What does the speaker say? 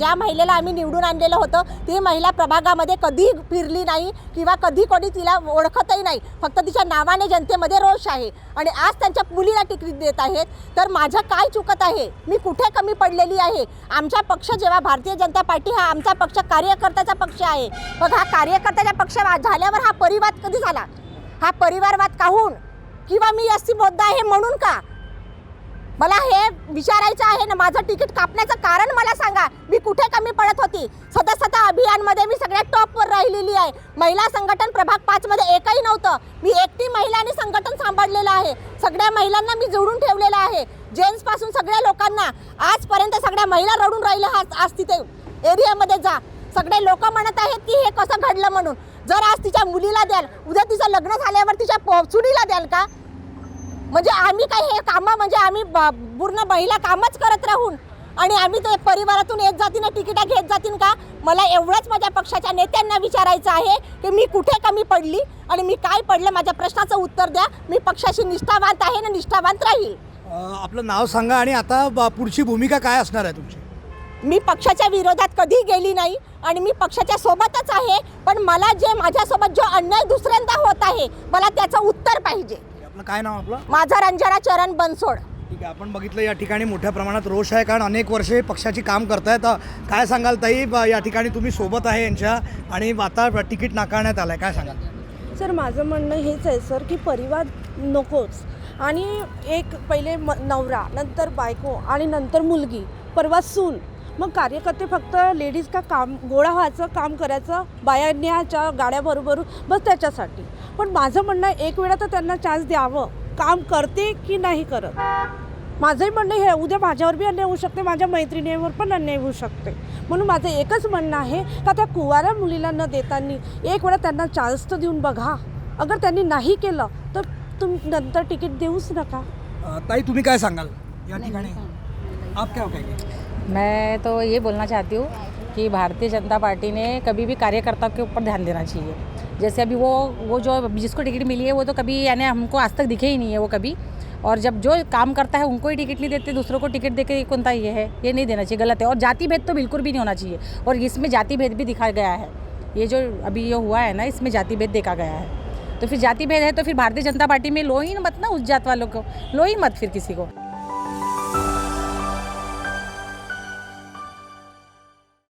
ज्या महिलेला आम्ही निवडून आणलेलं होतं ती महिला प्रभागामध्ये कधी फिरली नाही किंवा कधी कोणी तिला ओळखतही नाही. फक्त तिच्या नावाने जनतेमध्ये रोष आहे. आणि आज त्यांच्या मुलीला टिकवी देत आहेत. तर माझं काय चुकत आहे? मी कुठे कमी पडलेली आहे? आमचा पक्ष जेव्हा भारतीय जनता पार्टी हा आमचा पक्ष कार्यकर्त्याचा पक्ष आहे. मग हा कार्यकर्त्याचा पक्ष वा- झाल्यावर हा परिवाद कधी झाला? हा परिवारवाद काहून? किंवा मी एस सी बोद्धा आहे म्हणून का? मला हे विचारायचं आहे ना माझं तिकीट कापण्याचं कारण मला सांगा. मी कुठे कमी पडत होती? सदस्यता अभियानमध्ये मी सगळ्यात टॉपवर राहिलेली आहे. महिला संघटन प्रभाग पाचमध्ये एकही नव्हतं. मी एकटी महिलांनी संघटन सांभाळलेलं आहे. सगळ्या महिलांना मी जोडून ठेवलेलं आहे. जेंट्सपासून सगळ्या लोकांना. आजपर्यंत सगळ्या महिला रडून राहिल्या आज आज तिथे एरियामध्ये जा. सगळे लोक म्हणत आहेत की हे कसं घडलं म्हणून. जर आज तिच्या मुलीला द्याल उद्या तिचं लग्न झाल्यावर तिच्या पो- सुनीला द्याल का? म्हणजे आम्ही काय हे कामं म्हणजे आम्ही पूर्ण महिला कामच करत राहून आणि आम्ही ते परिवारातून येत जातीन तिकिटा घेत जातीन का? मला एवढंच माझ्या पक्षाच्या नेत्यांना विचारायचं आहे की मी कुठे कमी पडली आणि मी काय पडलं माझ्या प्रश्नाचं उत्तर द्या. मी पक्षाशी निष्ठावांत आहे ना निष्ठावांत राहील. आपलं नाव सांगा आणि आता पुढची भूमिका काय असणार आहे तुमची? मी पक्षाच्या विरोधात कधी गेली नाही आणि मी पक्षाच्या सोबतच आहे पण मला जे माझ्यासोबत जो अन्याय दुसऱ्यांदा होत आहे मला त्याचं उत्तर पाहिजे. आपलं काय नाव आपलं? माझा रंजना चरण बनसोड. ठीक आहे आपण बघितलं या ठिकाणी मोठ्या प्रमाणात रोष आहे कारण अनेक वर्षे पक्षाची काम करतायत. अ, काय सांगाल ताई ब- या ठिकाणी तुम्ही सोबत आहे यांच्या आणि आता तिकीट नाकारण्यात आलं आहे काय सांगाल? सर माझं म्हणणं हेच आहे सर की परिवार नकोच. आणि एक पहिले म नवरा नंतर बायको आणि नंतर मुलगी परवा सून. मग कार्यकर्ते फक्त लेडीज का काम गोळा व्हायचं काम करायचं बायांच्या गाड्या बरोबर बस त्याच्यासाठी. पण माझं म्हणणं आहे, एक वेळा तर त्यांना चान्स द्यावं. काम करते की नाही करत? माझंही म्हणणं हे उद्या माझ्यावर बी अन्याय होऊ शकते माझ्या मैत्रिणीवर पण अन्याय होऊ शकते. म्हणून माझं एकच म्हणणं आहे का त्या कुवाऱ्या मुलीला न देताना एक वेळा त्यांना चान्स तर देऊन बघा. अगर त्यांनी नाही केलं तर तुम नंतर तिकीट देऊच नका. ताई तुम्ही काय सांगाल? या ठिकाणी. आप क्या कहेंगे मैं तो ये बोलना चाहती हूँ कि भारतीय जनता पार्टी ने कभी भी कार्यकर्ताओं के ऊपर ध्यान देना चाहिए। जैसे अभी वो वो जो जिसको टिकट मिली है, वो तो कभी यानी हमको आज तक दिखे ही नहीं है वो कभी। और जब जो काम करता है, उनको ही टिकट नहीं देते, दूसरों को टिकट दे के कौन सा ये है, ये नहीं देना चाहिए, गलत है। और जाति भेद तो बिल्कुल भी नहीं होना चाहिए। और इसमें जाति भेद भी दिखाया गया है। ये जो अभी ये हुआ है ना, इसमें जाति भेद देखा गया है। तो फिर जाति भेद है तो फिर भारतीय जनता पार्टी में लो ही मत ना उस जात वालों को। लो ही मत फिर किसी को।